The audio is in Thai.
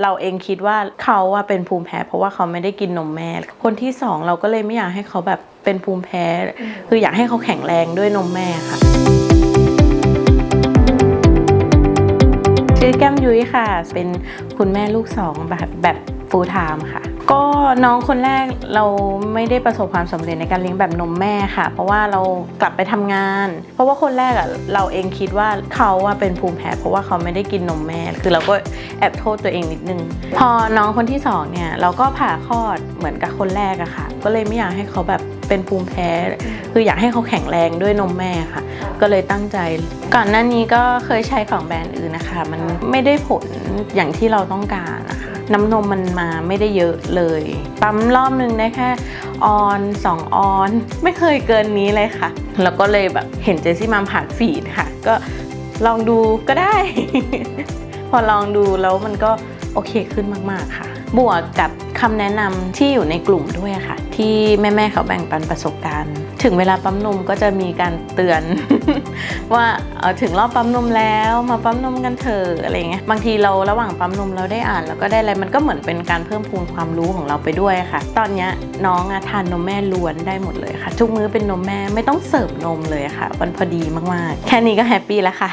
เราเองคิดว่าเขาอะเป็นภูมิแพ้เพราะว่าเขาไม่ได้กินนมแม่ คนที่สองเราก็เลยไม่อยากให้เขาแบบเป็นภูมิแพ้ คืออยากให้เขาแข็งแรงด้วยนมแม่ค่ะ ชื่อแก้มยุ้ยค่ะ เป็นคุณแม่ลูกสองแบบแบบฟูลไทม์ค่ะ ก็น้องคนแรกเราไม่ได้ประสบความสำเร็จในการเลี้ยงแบบนมแม่ค่ะ เพราะว่าเรากลับไปทำงาน เพราะว่าคนแรกอะเราเองคิดว่าเขาอะเป็นภูมิแพ้เพราะว่าเขาไม่ได้กินนมแม่ คือเราก็แอบโทษตัวเองนิดนึง พอน้องคนที่สองเนี่ยเราก็ผ่าคลอดเหมือนกับคนแรกอะค่ะ ก็เลยไม่อยากให้เขาแบบเป็นภูมิแพ้ คืออยากให้เขาแข็งแรงด้วยนมแม่ค่ะ ก็เลยตั้งใจ ก่อนหน้านี้ก็เคยใช้ของแบรนด์อื่นนะคะ มันไม่ได้ผลอย่างที่เราต้องการนะคะ น้ำนมมันมาไม่ได้เยอะเลย ปั๊มรอบนึงได้แค่ออนสองออน ไม่เคยเกินนี้เลยค่ะ แล้วก็เลยแบบเห็นเจสซี่มามผ่านฟีดค่ะ ก็ลองดูก็ได้ พอลองดูแล้วมันก็โอเคขึ้นมาก ๆ ค่ะ บวกกับคำแนะนำที่อยู่ในกลุ่มด้วยค่ะ ที่แม่ๆเขาแบ่งปันประสบการณ์ ถึงเวลาปั๊มนมก็จะมีการเตือน ว่าเออถึงรอบปั๊มนมแล้วมาปั๊มนมกันเถอะอะไรเงี้ยบางทีเราระหว่างปั๊มนมเราได้อ่านแล้วก็ได้อะไรมันก็เหมือนเป็นการเพิ่มพูนความรู้ของเราไปด้วยค่ะ ตอนนี้น้องอทานนมแม่ล้วนได้หมดเลยค่ะทุกมื้อเป็นนมแม่ไม่ต้องเสิร์ฟนมเลยค่ะมันพอดีมากๆ แค่นี้ก็แฮปปี้แล้วค่ะ